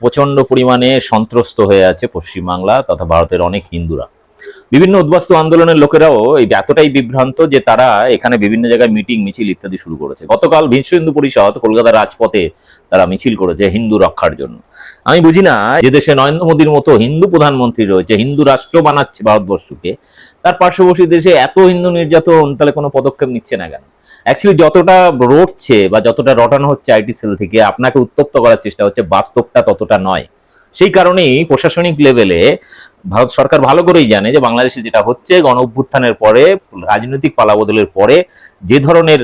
প্রচণ্ড পরিমাণে সন্ত্রস্ত হয়ে আছে পশ্চিমবাংলা তথা ভারতের অনেক হিন্দুরা। বিভিন্ন উদ্বাস্তু আন্দোলনের লোকেরাও এই এতটাই বিভ্রান্ত যে তারা এখানে বিভিন্ন জায়গায় মিটিং, মিছিল ইত্যাদি শুরু করেছে। গতকাল বিশ্ব হিন্দু পরিষদ কলকাতার রাজপথে তারা মিছিল করেছে হিন্দু রক্ষার জন্য। আমি বুঝি না, যে দেশে নরেন্দ্র মোদীর মতো হিন্দু প্রধানমন্ত্রী রয়েছে, হিন্দু রাষ্ট্র বানাচ্ছে ভারতবর্ষকে, তার পার্শ্ববর্তী দেশে এত হিন্দু নির্যাতন তাহলে কোনো পদক্ষেপ নিচ্ছে না কেন? অ্যাকচুয়ালি যতটা রটছে বা যতটা রটানো হচ্ছে আইটি সেল থেকে, আপনাকে উত্তপ্ত করার চেষ্টা হচ্ছে, বাস্তবটা ততটা নয়। সেই কারণেই প্রশাসনিক লেভেলে ভারত সরকার ভালো করেই জানে যে বাংলাদেশে যেটা হচ্ছে, গণ অভ্যুত্থানের পরে, রাজনৈতিক পালাবদলের পরে যে ধরনের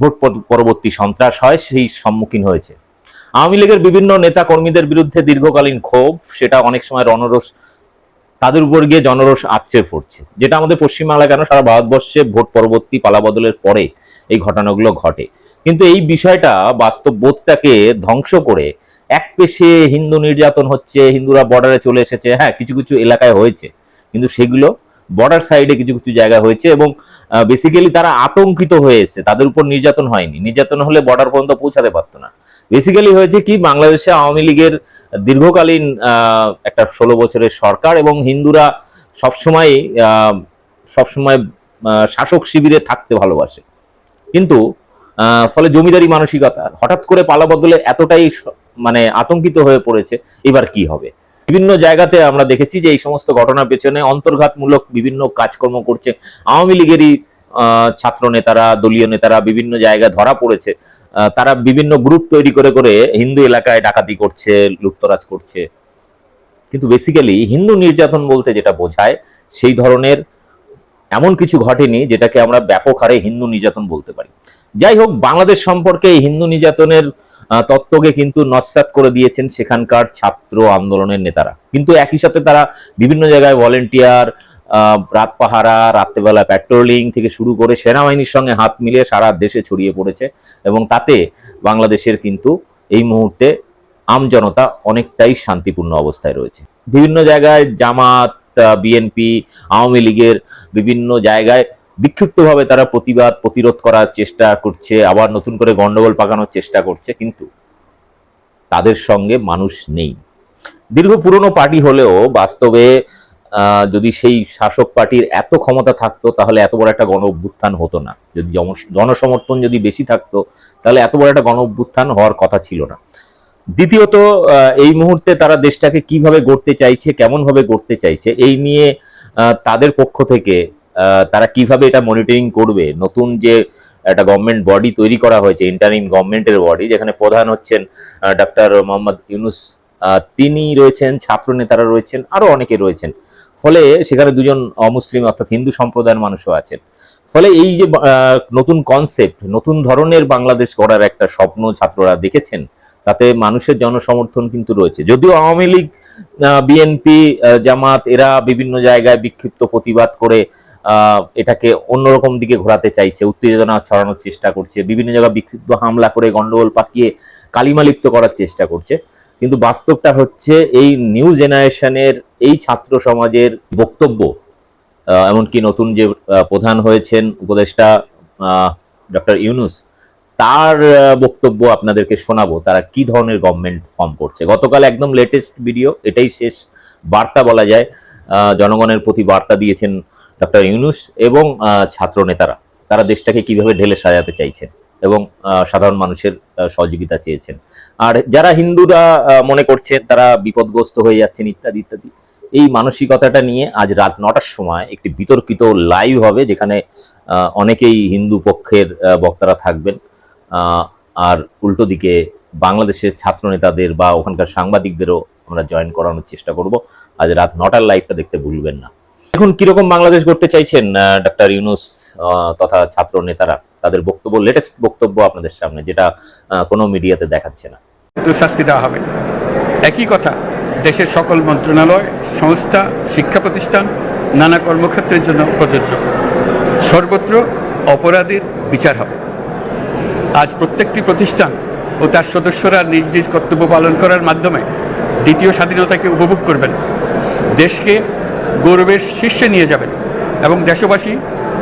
ভোট পরবর্তী সন্ত্রাস হয়, সেই সম্মুখীন হয়েছে। আওয়ামী লীগের বিভিন্ন নেতা কর্মীদের বিরুদ্ধে দীর্ঘকালীন ক্ষোভ, সেটা অনেক সময় রণরোষ তাদের উপর গিয়ে জনরোষ আছড়ে পড়ছে। যেটা আমাদের পশ্চিমবাংলা কেন সারা ভারতবর্ষে ভোট পরবর্তী পালাবদলের পরে এই ঘটনাগুলো ঘটে। কিন্তু এই বিষয়টা বাস্তব বোধটাকে ধ্বংস করে এক পেশে হিন্দু নির্যাতন হচ্ছে, হিন্দুরা বর্ডারে চলে এসেছে হ্যাঁ কিছু কিছু এলাকায় হয়েছে। কিন্তু সেগুলো বর্ডার সাইডে কিছু কিছু জায়গা হয়েছে এবং বেসিক্যালি তারা আতঙ্কিত হয়ে এসেছে। তাদের উপর নির্যাতন হয়নি। নির্যাতন হলে বর্ডার পর্যন্ত পৌঁছাতে পারতো না। বেসিক্যালি হয়েছে কি, বাংলাদেশে আওয়ামী লীগের দীর্ঘকালীন একটা ষোলো বছরের সরকার এবং হিন্দুরা সবসময় সবসময় শাসক শিবিরে থাকতে ভালোবাসে। কিন্তু ফলে জমিদারি মানসিকতা, হঠাৎ করে পালা বদলে এতটাই মানে আতঙ্কিত হয়ে পড়েছে, এবার কি হবে? বিভিন্ন জায়গাতে আমরা দেখেছি যে এই সমস্ত ঘটনার পেছনে অন্তর্ঘাতমূলক বিভিন্ন কাজকর্ম করছে আওয়ামী লীগেরই ছাত্র নেতারা দলীয় নেতারা বিভিন্ন জায়গায় ধরা পড়েছে। তারা বিভিন্ন গ্রুপ তৈরি করে করে হিন্দু এলাকায় ডাকাতি করছে লুপ্তরাজ করছে। কিন্তু বেসিক্যালি হিন্দু নির্যাতন বলতে যেটা বোঝায়, সেই ধরনের এমন কিছু ঘটেনি যেটাকে আমরা ব্যাপক হারে হিন্দু নির্যাতন বলতে পারি। যাই হোক, বাংলাদেশ সম্পর্কে হিন্দু নির্যাতনের তত্ত্বকে কিন্তু নস্যাৎ করে দিয়েছেন সেখানকার ছাত্র আন্দোলনের নেতারা। কিন্তু একই সাথে তারা বিভিন্ন জায়গায় ভলেন্টিয়ার রাত পাহারা, রাত্রেবেলা প্যাট্রোলিং থেকে শুরু করে সেনাবাহিনীর সঙ্গে হাত মিলিয়ে সারা দেশে ছড়িয়ে পড়েছে। এবং তাতে বাংলাদেশের কিন্তু এই মুহূর্তে আমজনতা অনেকটাই শান্তিপূর্ণ অবস্থায় রয়েছে। বিভিন্ন জায়গায় জামাত বিএনপি আওয়ামী লীগের বিভিন্ন জায়গায় বিক্ষিপ্তভাবে তারা প্রতিবাদ, প্রতিরোধ করার চেষ্টা করছে, আবার নতুন করে গণ্ডগোল পাকানোর চেষ্টা করছে, কিন্তু তাদের সঙ্গে মানুষ নেই। দীর্ঘ পুরনো পার্টি হলেও বাস্তবে যদি সেই শাসক পার্টির এত ক্ষমতা থাকতো, তাহলে এত বড় একটা গণ অভ্যুত্থান হতো না। যদি জনসমর্থন যদি বেশি থাকতো, তাহলে এত বড় একটা গণ অভ্যুত্থান হওয়ার কথা ছিল না। দ্বিতীয়ত এই মুহূর্তে তারা দেশটাকে কীভাবে গড়তে চাইছে কেমন ভাবে গড়তে চাইছে, এই নিয়ে তাদের পক্ষ থেকে তারা কীভাবে এটা মনিটরিং করবে? নতুন যে একটা গভর্নমেন্ট বডি তৈরি করা হয়েছে ইন্টারিম গভর্নমেন্টের বডি যেখানে প্রধান হচ্ছেন ডক্টর মোহাম্মদ ইউনুস তিনি রয়েছেন ছাত্র নেতারা রয়েছেন, আরও অনেকে রয়েছেন। ফলে সেখানে দুজন অমুসলিম অর্থাৎ হিন্দু সম্প্রদায়ের মানুষও আছেন। ফলে এই যে নতুন কনসেপ্ট নতুন ধরনের বাংলাদেশ গড়ার একটা স্বপ্ন ছাত্ররা দেখেছেন, তাতে মানুষের জনসমর্থন কিন্তু রয়েছে। যদিও আওয়ামী লীগ বিএনপি জামাত, এরা বিভিন্ন জায়গায় বিক্ষিপ্ত প্রতিবাদ করে এটাকে অন্যরকম দিকে ঘোরাতে চাইছে, উত্তেজনা ছড়ানোর চেষ্টা করছে, বিভিন্ন জায়গায় বিক্ষিপ্ত হামলা করে গন্ডগোল পাকিয়ে কালিমালিপ্ত করার চেষ্টা করছে। কিন্তু বাস্তবটা হচ্ছে এই নিউ জেনারেশনের এই ছাত্র সমাজের বক্তব্য এমনকি নতুন যে প্রধান হয়েছেন উপদেষ্টা ডক্টর ইউনুস, তার বক্তব্য আপনাদেরকে শোনাবো, তারা কি ধরনের গভর্নমেন্ট ফর্ম করছে। গতকাল একদম লেটেস্ট ভিডিও এটাই শেষ বার্তা বলা যায়। জনগণের প্রতি বার্তা দিয়েছেন ডক্টর ইউনুস এবং ছাত্র নেতারা তারা দেশটাকে কীভাবে ঢেলে সাজাতে চাইছেন। এবং সাধারণ মানুষের সহযোগিতা চেয়েছেন। আর যারা হিন্দুরা মনে করছেন তারা বিপদগ্রস্ত হয়ে যাচ্ছেন ইত্যাদি ইত্যাদি, এই মানসিকতাটা নিয়ে আজ রাত নটার সময় একটি বিতর্কিত লাইভ হবে যেখানে অনেকেই হিন্দু পক্ষের বক্তারা থাকবেন। আর উল্টো দিকে বাংলাদেশের ছাত্র নেতাদের বা ওখানকার সাংবাদিকদেরও আমরা জয়েন করানোর চেষ্টা করব। আজ রাত নটার লাইভটা দেখতে ভুলবেন না। এখন কীরকম বাংলাদেশ করতে চাইছেন ডক্টর ইউনুস তথা ছাত্র নেতারা তাদের বক্তব্য লেটেস্ট বক্তব্য আপনাদের সামনে, যেটা কোনো মিডিয়াতে দেখাচ্ছে না। শাস্তি দেওয়া হবে। একই কথা, দেশের সকল মন্ত্রণালয়, সংস্থা, শিক্ষা প্রতিষ্ঠান, নানা কর্মক্ষেত্রের জন্য প্রযোজ্য। সর্বত্র অপরাধীর বিচার হবে। আজ প্রত্যেকটি প্রতিষ্ঠান ও তার সদস্যরা নিজ নিজ কর্তব্য পালন করার মাধ্যমে দ্বিতীয় স্বাধীনতাকে উপভোগ করবেন। দেশকে গৌরবের শীর্ষে নিয়ে যাবেন এবং দেশবাসী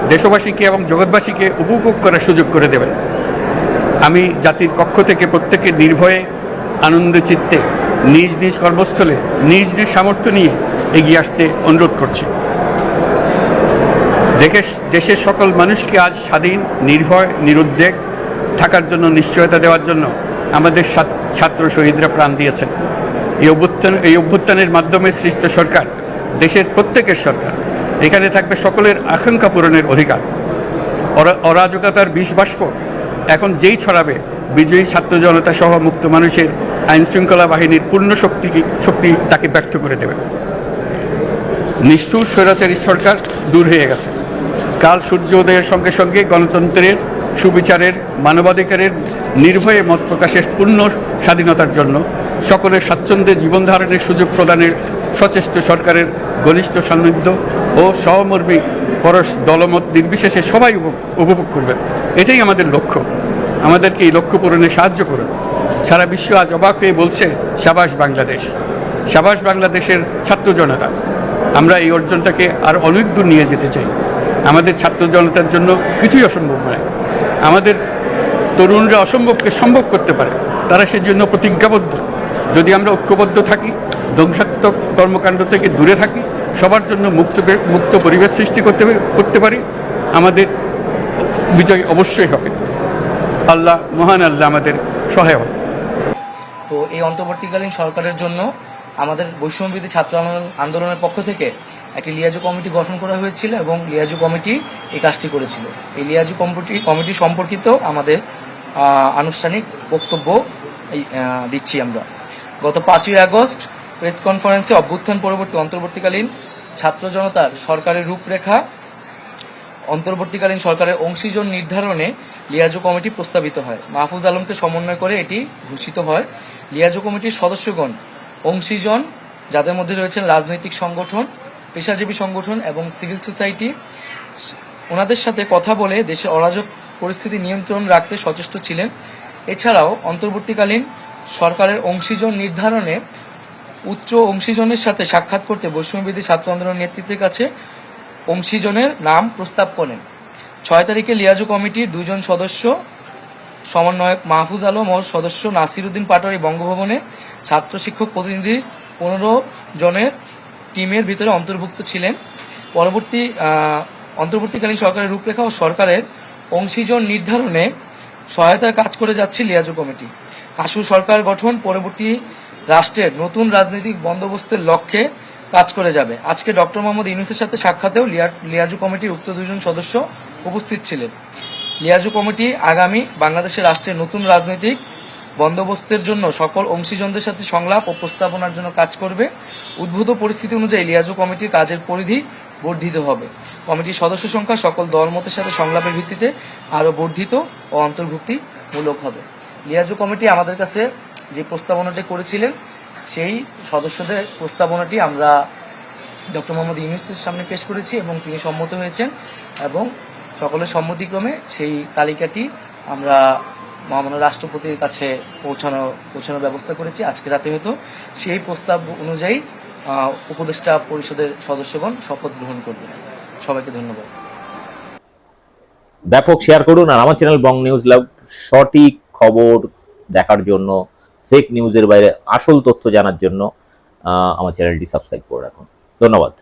দেশবাসীকে এবং জগৎবাসীকে উপভোগ করার সুযোগ করে দেবেন। আমি জাতির পক্ষ থেকে প্রত্যেকে নির্ভয়ে, আনন্দ চিত্তে, নিজ নিজ কর্মস্থলে, নিজ নিজ সামর্থ্য নিয়ে এগিয়ে আসতে অনুরোধ করছি। দেশের দেশের সকল মানুষকে আজ স্বাধীন, নির্ভয়, নিরুদ্বেগ থাকার জন্য, নিশ্চয়তা দেওয়ার জন্য আমাদের ছাত্র শহীদরা প্রাণ দিয়েছেন। এই অভ্যুত্থান, এই অভ্যুত্থানের মাধ্যমে সৃষ্ট সরকার, দেশের প্রত্যেকের সরকার এখানে থাকবে সকলের আকাঙ্ক্ষা পূরণের অধিকার। অরা- অরাজকতার বিষ বাষ্প এখন যেই ছড়াবে, বিজয়ী ছাত্র জনতা সহ মুক্ত মানুষের আইন শৃঙ্খলা বাহিনীর পূর্ণ শক্তি শক্তি তাকে ব্যর্থ করে দেবে। নিষ্ঠুর স্বৈরাচারী সরকার দূর হয়ে গেছে। কাল সূর্য উদয়ের সঙ্গে সঙ্গে গণতন্ত্রের সুবিচারের, মানবাধিকারের নির্ভয়ে মত প্রকাশের পূর্ণ স্বাধীনতার জন্য সকলের স্বাচ্ছন্দ্যে জীবনধারণের সুযোগ প্রদানের সচেষ্ট সরকারের ঘনিষ্ঠ সান্নিধ্য ও সহমর্মী পরশ দলমত নির্বিশেষে সবাই উপভোগ- করবে। এটাই আমাদের লক্ষ্য। আমাদেরকে এই লক্ষ্য পূরণে সাহায্য করুন। সারা বিশ্ব আজ অবাক হয়ে বলছে, সাবাস বাংলাদেশ। সাবাস বাংলাদেশের ছাত্র জনতা, আমরা এই অর্জনটাকে আর অনেক দূর নিয়ে যেতে চাই। আমাদের ছাত্র জনতার জন্য কিছুই অসম্ভব নয়। আমাদের তরুণরা অসম্ভবকে সম্ভব করতে পারে। তারা সেজন্য প্রতিজ্ঞাবদ্ধ। যদি আমরা ঐক্যবদ্ধ থাকি, ধ্বংসাত্মক কর্মকাণ্ড থেকে দূরে থাকি, সবার জন্য মুক্ত মুক্ত পরিবেশ সৃষ্টি করতে করতে পারি, আমাদের বিজয় অবশ্যই হবে। আল্লাহ, মহান আল্লাহ আমাদের সহায় তো এই অন্তর্বর্তীকালীন সরকারের জন্য আমাদের বৈষম্যবিধি ছাত্র আন্দোলনের পক্ষ থেকে একটি লিয়াজু কমিটি গঠন করা হয়েছিল এবং লিয়াজু কমিটি এই কাজটি করেছিল। এই লিয়াজু কমিটি কমিটি সম্পর্কিত আমাদের আনুষ্ঠানিক বক্তব্য দিচ্ছি আমরা। গত পাঁচই আগস্ট প্রেস কনফারেন্সে অভ্যুত্থান পরবর্তী অন্তর্বর্তীকালীন ছাত্র জনতার সরকারের রূপরেখা, অন্তর্বর্তীকালীন সরকারের অংশীজন নির্ধারণে লিয়াজো কমিটি প্রস্তাবিত হয়। মাহফুজ আলমকে সমন্বয় করে এটি ঘোষিত হয়। লিয়াজো কমিটির সদস্যগণ অংশীজন, যাদের মধ্যে রয়েছেন রাজনৈতিক সংগঠন, পেশাজীবী সংগঠন এবং সিভিল সোসাইটি, ওনাদের সাথে কথা বলে দেশের অরাজক পরিস্থিতি নিয়ন্ত্রণ রাখতে সচেষ্ট ছিলেন। এছাড়াও অন্তর্বর্তীকালীন সরকারের অংশীজন নির্ধারণে, উচ্চ অংশীজনের সাথে সাক্ষাৎ করতে বৈষম্যবিধি ছাত্র আন্দোলন নেতৃত্বের কাছে অংশীজনের নাম প্রস্তাব করেন। ছয় তারিখে লিয়াজু কমিটির দুজন সদস্য, সমন্বয়ক মাহফুজ আলম ও সদস্য নাসিরুদ্দিন পাটোয়ারি বঙ্গভবনে ছাত্র শিক্ষক প্রতিনিধি পনেরো জনের টিমের ভিতরে অন্তর্ভুক্ত ছিলেন। পরবর্তী অন্তর্বর্তীকালীন সরকারের রূপরেখা ও সরকারের অংশীজন নির্ধারণে সহায়তার কাজ করে যাচ্ছে লিয়াজু কমিটি। আশু সরকার গঠন, পরবর্তী রাষ্ট্রের নতুন রাজনৈতিক বন্দোবস্তের লক্ষ্যে কাজ করে যাবে। আজকে ডক্টর মোহাম্মদ ইউনুসের সাথে সাক্ষাতেও লিয়া- লিয়াজু কমিটির উক্ত দুজন সদস্য উপস্থিত ছিলেন। লিয়াজু কমিটি আগামী বাংলাদেশের রাষ্ট্রের নতুন রাজনৈতিক বন্দোবস্তের জন্য সকল অংশীজনদের সাথে সংলাপ ও প্রস্তাবনার জন্য কাজ করবে। উদ্ভূত পরিস্থিতি অনুযায়ী লিয়াজু কমিটির কাজের পরিধি বর্ধিত হবে। কমিটির সদস্য সংখ্যা সকল দলমতের সাথে সংলাপের ভিত্তিতে আরও বর্ধিত ও অন্তর্ভুক্তিমূলক হবে। লিয়াজু কমিটি আমাদের কাছে যে প্রস্তাবনাটি করেছিলেন, সেই সদস্যদের প্রস্তাবনাটি আমরা ডক্টর মোহাম্মদ ইউনুসের সামনে পেশ করেছি এবং তিনি সম্মত হয়েছেন এবং সকলের সম্মতিক্রমে সেই তালিকাটি আমরা মহামান্য রাষ্ট্রপতির কাছে পৌঁছানো, পৌঁছানোর ব্যবস্থা করেছি। আজকে রাতে হয়তো সেই প্রস্তাব অনুযায়ী উপদেষ্টা পরিষদের সদস্যগণ শপথ গ্রহণ করবেন। সবাইকে ধন্যবাদ। ব্যাপক শেয়ার করুন আর আমার চ্যানেল বং নিউজ লাভ সঠিক খবর দেখার জন্য ফেক নিউজের বাইরে আসল তথ্য জানার জন্য আমার চ্যানেলটি সাবস্ক্রাইব করে রাখুন। ধন্যবাদ।